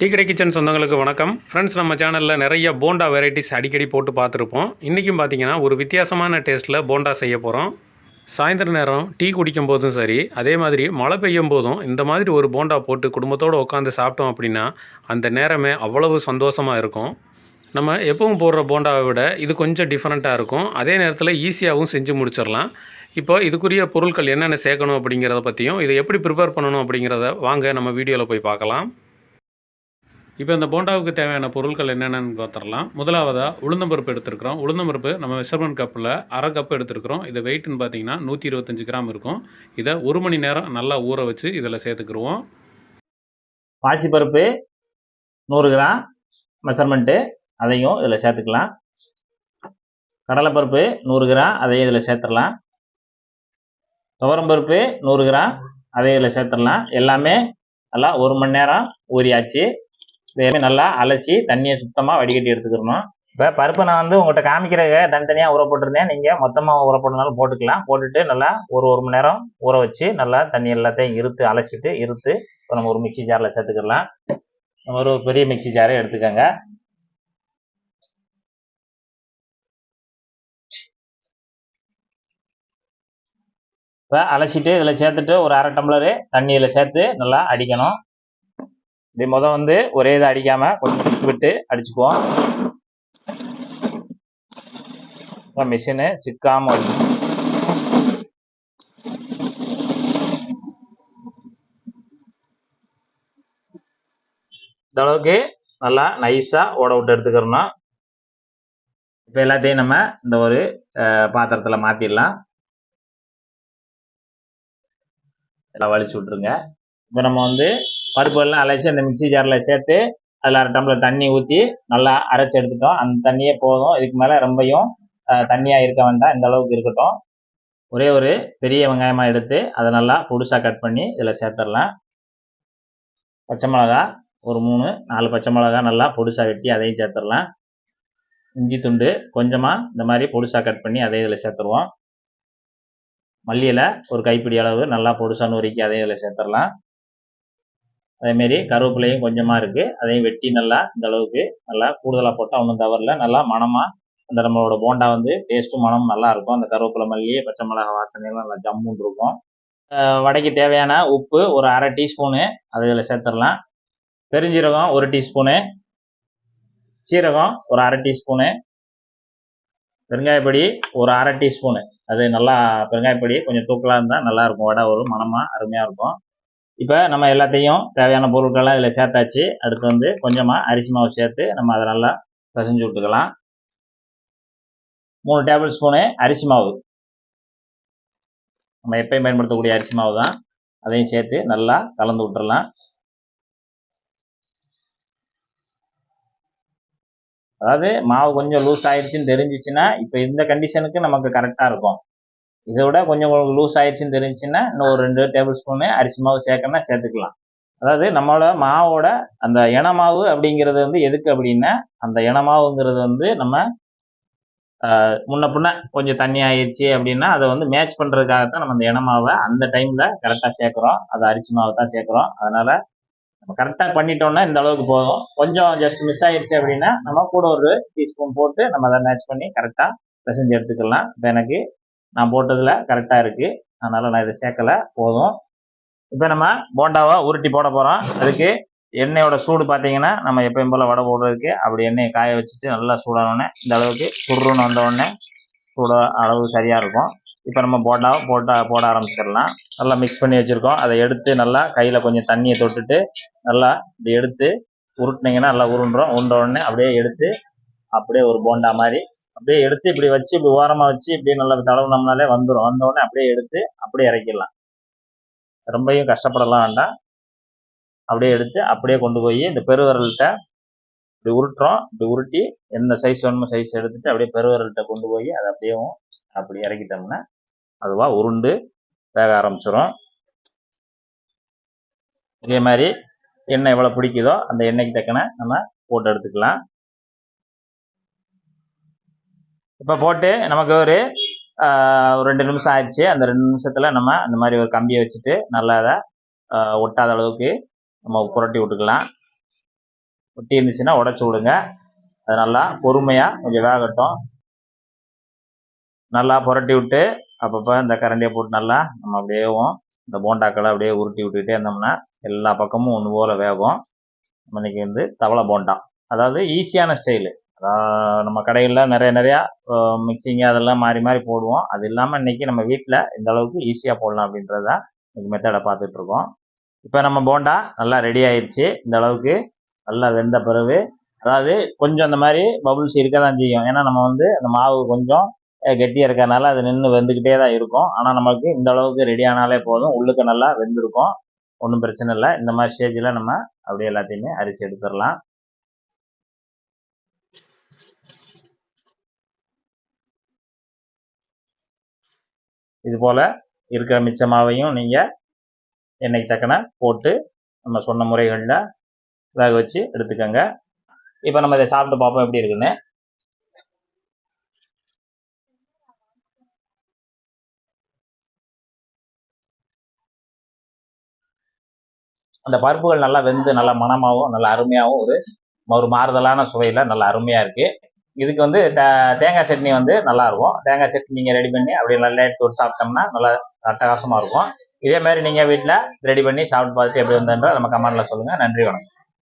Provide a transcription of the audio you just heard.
Tea கடை kitchen சொந்தங்களுக்கு வணக்கம். ஃப்ரெண்ட்ஸ் நம்ம சேனலில் நிறைய போண்டா வெரைட்டிஸ் அடிக்கடி போட்டு பார்த்துருப்போம். இன்றைக்கும் பார்த்தீங்கன்னா ஒரு வித்தியாசமான டேஸ்ட்டில் போண்டா செய்ய போகிறோம் சாயந்தர நேரம் டீ குடிக்கும் போதும் சரி அதே மாதிரி மழை பெய்யும் போதும் இந்த மாதிரி ஒரு போண்டா போட்டு குடும்பத்தோடு உட்காந்து சாப்பிட்டோம் அப்படின்னா அந்த நேரமே அவ்வளவு சந்தோஷமாக இருக்கும். நம்ம எப்பவும் போடுற போண்டாவை விட இது கொஞ்சம் டிஃப்ரெண்ட்டாக இருக்கும். அதே நேரத்தில் ஈஸியாகவும் செஞ்சு முடிச்சிடலாம். இப்போ இதுக்குரிய பொருட்கள் என்னென்ன சேர்க்கணும் அப்படிங்கிறத பற்றியும் இதை எப்படி ப்ரிப்பேர் பண்ணணும் அப்படிங்கிறத வாங்க நம்ம வீடியோவில் போய் பார்க்கலாம். இப்போ இந்த போண்டாவுக்கு தேவையான பொருட்கள் என்னென்னு பார்த்துடலாம். முதலாவதாக உளுந்தம்பருப்பு எடுத்துருக்கிறோம். உளுந்தம்பருப்பு நம்ம மெஷர்மெண்ட் கப்பில் அரை கப் எடுத்துருக்கிறோம். இது வெயிட்னு பார்த்தீங்கன்னா நூற்றி இருபத்தஞ்சு கிராம் இருக்கும். இதை ஒரு மணி நேரம் நல்லா ஊற வச்சு இதில் சேர்த்துக்குருவோம் பாசிப்பருப்பு நூறு கிராம். மெஷர்மெண்ட்டு அதையும் இதில் சேர்த்துக்கலாம். கடலைப்பருப்பு நூறு கிராம் அதையும் இதில் சேர்த்துடலாம். துவரம்பருப்பு நூறு கிராம் அதையும் இதில் சேர்த்துடலாம். எல்லாமே நல்லா ஒரு மணி நேரம் ஊறியாச்சு. இதையுமே நல்லா அலசி தண்ணியை சுத்தமாக வடிகட்டி எடுத்துக்கிறணும் இப்போ பருப்பு நான் வந்து உங்கள்கிட்ட காமிக்கிறத தனித்தனியாக ஊற போட்டிருந்தேன். நீங்கள் மொத்தமாக ஊற போட்டனாலும் போட்டுக்கலாம். போட்டுட்டு நல்லா ஒரு ஒரு மணி நேரம் ஊற வச்சு நல்லா தண்ணி எல்லாத்தையும் இருத்து அலசிட்டு இருத்து இப்போ நம்ம ஒரு மிக்சி ஜாரில் சேர்த்துக்கலாம். ஒரு பெரிய மிக்சி ஜாரை எடுத்துக்கோங்க. இப்போ அலசிட்டு இதில் சேர்த்துட்டு ஒரு அரை டம்ளரு தண்ணியில் சேர்த்து நல்லா அடிக்கணும். இப்படி மொதல் வந்து ஒரே இதை அடிக்காமல் கொஞ்சம் விட்டு அடிச்சுக்குவோம். மிஷினு சிக்காமல் இந்த அளவுக்கு நல்லா நைஸாக ஓட விட்டு எடுத்துக்கிறோம்னா இப்போ எல்லாத்தையும் நம்ம இந்த ஒரு பாத்திரத்தில் மாற்றிடலாம் எல்லாம் வலிச்சு விட்ருங்க இப்போ நம்ம வந்து பருப்புகள்லாம் அலைச்சி அந்த மிக்சி ஜாரில் சேர்த்து அதில் அரை டம்ளர் தண்ணி ஊற்றி நல்லா அரைச்சி எடுத்துட்டோம். அந்த தண்ணியே போதும். இதுக்கு மேலே ரொம்பையும் தண்ணியாக இருக்க வேண்டாம். இந்த அளவுக்கு இருக்கட்டும். ஒரே ஒரு பெரிய வெங்காயமாக எடுத்து அதை நல்லா புதுசாக கட் பண்ணி இதில் சேர்த்துடலாம். பச்சை மிளகா ஒரு மூணு நாலு பச்சை மிளகா நல்லா பொடுசாக வெட்டி அதையும் சேர்த்துடலாம். இஞ்சி துண்டு கொஞ்சமாக இந்த மாதிரி பொடிசாக கட் பண்ணி அதையும் இதில் சேர்த்துருவோம். மல்லியில் ஒரு கைப்பிடி அளவு நல்லா பொடிசாக நொறுக்கி அதையும் இதில் சேர்த்துடலாம். அதேமாரி கருவேப்பிலையும் கொஞ்சமாக இருக்குது அதையும் வெட்டி நல்லா இந்த அளவுக்கு நல்லா கூடுதலாக போட்டால் ஒன்றும் தவறில்ல. நல்லா மணமாக அந்த நம்மளோட போண்டா வந்து டேஸ்ட்டும் மனமும் நல்லா இருக்கும். அந்த கருவேப்பிலை மல்லி பச்சை மிளகா வாசனையெல்லாம் நல்லா ஜம்முன்னு இருக்கும். வடைக்கு தேவையான உப்பு ஒரு அரை டீஸ்பூனு அது இதில் சேர்த்துடலாம். பெருஞ்சீரகம் ஒரு டீஸ்பூனு சீரகம் ஒரு அரை டீஸ்பூனு பெருங்காயப்பொடி ஒரு அரை டீஸ்பூனு அது நல்லா பெருங்காயப்பொடி கொஞ்சம் தூக்கலாக இருந்தால் நல்லாயிருக்கும் வடை ஒரு மனமாக அருமையாக இருக்கும். இப்போ நம்ம எல்லாத்தையும் தேவையான பொருட்கள்லாம் இதில் சேர்த்தாச்சு. அடுத்து வந்து கொஞ்சமாக அரிசி மாவு சேர்த்து நம்ம அதை நல்லா பிசைஞ்சு விட்டுக்கலாம் மூணு டேபிள் ஸ்பூனு அரிசி மாவு. நம்ம எப்பயும் பயன்படுத்தக்கூடிய அரிசி மாவு தான். அதையும் சேர்த்து நல்லா கலந்து விட்டுறலாம். அதாவது மாவு கொஞ்சம் லூஸ் ஆயிடுச்சுன்னு தெரிஞ்சிச்சுன்னா இப்போ இந்த கண்டிஷனுக்கு நமக்கு கரெக்டாக இருக்கும். இதை விட கொஞ்சம் லூஸ் ஆயிடுச்சுன்னு தெரிஞ்சுன்னா இன்னும் ஒரு ரெண்டு டேபிள் ஸ்பூனு அரிசி மாவு சேர்க்கணும்னா சேர்த்துக்கலாம். அதாவது நம்மளோட மாவோட அந்த இனமாவு அப்படிங்கிறது வந்து எதுக்கு அப்படின்னா அந்த இனமாவுங்கிறது வந்து நம்ம முன்ன பின்ன கொஞ்சம் தண்ணி ஆயிடுச்சு அப்படின்னா அதை வந்து மேட்ச் பண்ணுறதுக்காக தான் நம்ம அந்த இனமாவை அந்த டைமில் கரெக்டாக சேர்க்குறோம். அது அரிசி மாவு தான் சேர்க்குறோம். அதனால் நம்ம கரெக்டாக பண்ணிட்டோம்னா இந்த அளவுக்கு போதும். கொஞ்சம் ஜஸ்ட் மிஸ் ஆயிடுச்சு அப்படின்னா நம்ம கூட ஒரு டீஸ்பூன் போட்டு நம்ம அதை மேட்ச் பண்ணி கரெக்டாக பிசைஞ்சு எடுத்துக்கலாம். இப்போ எனக்கு நான் போட்டதில் கரெக்டாக இருக்குது அதனால் நான் இதை சேர்க்கலை. போதும். இப்போ நம்ம போண்டாவை உருட்டி போட போகிறோம் அதுக்கு எண்ணெயோட சூடு பார்த்தீங்கன்னா நம்ம எப்பயும் போல் வடை போடுறதுக்கு அப்படி எண்ணெயை காய வச்சுட்டு நல்லா சூடானோடனே இந்த அளவுக்கு சுருன்னு வந்தோடனே சூட அளவு சரியாக இருக்கும். இப்போ நம்ம போண்டாவை போட்டா போட ஆரம்பிச்சிடலாம். நல்லா மிக்ஸ் பண்ணி வச்சுருக்கோம். அதை எடுத்து நல்லா கையில் கொஞ்சம் தண்ணியை தொட்டுட்டு நல்லா இப்படி எடுத்து உருட்டினீங்கன்னா நல்லா உருண்டுறோம் உருண்ட உடனே அப்படியே எடுத்து அப்படியே ஒரு போண்டா மாதிரி அப்படியே எடுத்து இப்படி வச்சு இப்படி ஓரமாக வச்சு இப்படி நல்லா தடவுனோம்னாலே வந்துடும் வந்தோடனே அப்படியே எடுத்து அப்படியே இறக்கிடலாம். ரொம்பையும் கஷ்டப்படலாம் வேண்டாம். அப்படியே எடுத்து அப்படியே கொண்டு போய் இந்த பெருவிரல்கிட்ட இப்படி உருட்டுறோம். இப்படி உருட்டி எந்த சைஸ் வேணுமோ சைஸ் எடுத்துட்டு அப்படியே பெருவிரல்கிட்ட கொண்டு போய் அதை அப்படியே அப்படி இறக்கிட்டோம்னா அதுவாக உருண்டு வேக ஆரம்பிச்சிடும் இதே மாதிரி எண்ணெய் எவ்வளோ பிடிக்குதோ அந்த எண்ணெய்க்கு தக்கன நம்ம போட்டு எடுத்துக்கலாம். இப்போ போட்டு நமக்கு ஒரு ஒரு ரெண்டு நிமிஷம் ஆயிடுச்சு. அந்த ரெண்டு நிமிஷத்தில் நம்ம அந்த மாதிரி ஒரு கம்பியை வச்சுட்டு நல்லா அதை ஒட்டாத அளவுக்கு நம்ம புரட்டி விட்டுக்கலாம். ஒட்டி இருந்துச்சுன்னா உடச்சி விடுங்க. அது நல்லா பொறுமையாக கொஞ்சம் வேகட்டும். நல்லா புரட்டி விட்டு அப்பப்போ இந்த கரண்டியை போட்டு நல்லா நம்ம அப்படியேவும் இந்த போண்டாக்களை அப்படியே உருட்டி விட்டுக்கிட்டே இருந்தோம்னா எல்லா பக்கமும் ஒன்று போல் வேகும். நம்ம இன்னைக்கு வந்து தவளை போண்டா. அதாவது ஈஸியான ஸ்டைலு. நம்ம கடைகளில் நிறைய நிறையா மிக்சிங்கு அதெல்லாம் மாறி மாறி போடுவோம். அது இல்லாமல் இன்னைக்கு நம்ம வீட்டில் இந்த அளவுக்கு ஈஸியாக போடலாம் அப்படின்றது தான் இன்னைக்கு மெத்தடை பார்த்துட்ருக்கோம். இப்போ நம்ம போண்டா நல்லா ரெடி ஆயிடுச்சு இந்த அளவுக்கு நல்லா வெந்த பிறகு அதாவது கொஞ்சம் அந்த மாதிரி பபுள்ஸ் இருக்க தான் செய்யும். ஏன்னா நம்ம வந்து அந்த மாவு கொஞ்சம் கெட்டியாக இருக்கிறதுனால அது நின்று வெந்துக்கிட்டே தான் இருக்கும். ஆனால் நமக்கு இந்த அளவுக்கு ரெடி ஆனாலே போதும். உள்ளுக்கு நல்லா வெந்திருக்கும். ஒன்றும் பிரச்சனை இல்லை. இந்த மாதிரி ஸ்டேஜில் நம்ம அப்படியே எல்லாத்தையுமே அரிச்சு எடுத்துடலாம். இது போல் இருக்கிற மிச்ச மாவையும் நீங்கள் எண்ணெய்க்கு தக்கன போட்டு நம்ம சொன்ன முறைகளில் வேக வச்சு எடுத்துக்கோங்க. இப்போ நம்ம இதை சாப்பிட்டு பார்ப்போம் எப்படி இருக்குன்னு. அந்த பருப்புகள் நல்லா வெந்து நல்லா மணமாகவும் நல்லா அருமையாகவும் ஒரு ஒரு மாறுதலான சுவையில் நல்லா அருமையாக இருக்குது இதுக்கு வந்து தேங்காய் சட்னி வந்து நல்லா இருக்கும். தேங்காய் சட்னி நீங்கள் ரெடி பண்ணி அப்படியே நல்லா எடுத்து ஒரு சாப்பிட்டோம்னா நல்லா அட்டகாசமாக இருக்கும். இதே மாதிரி நீங்கள் வீட்டில் ரெடி பண்ணி சாப்பிட்டு பார்த்துட்டு எப்படி வந்ததுன்ற நம்ம கமெண்ட்டில் சொல்லுங்கள் நன்றி வணக்கம்.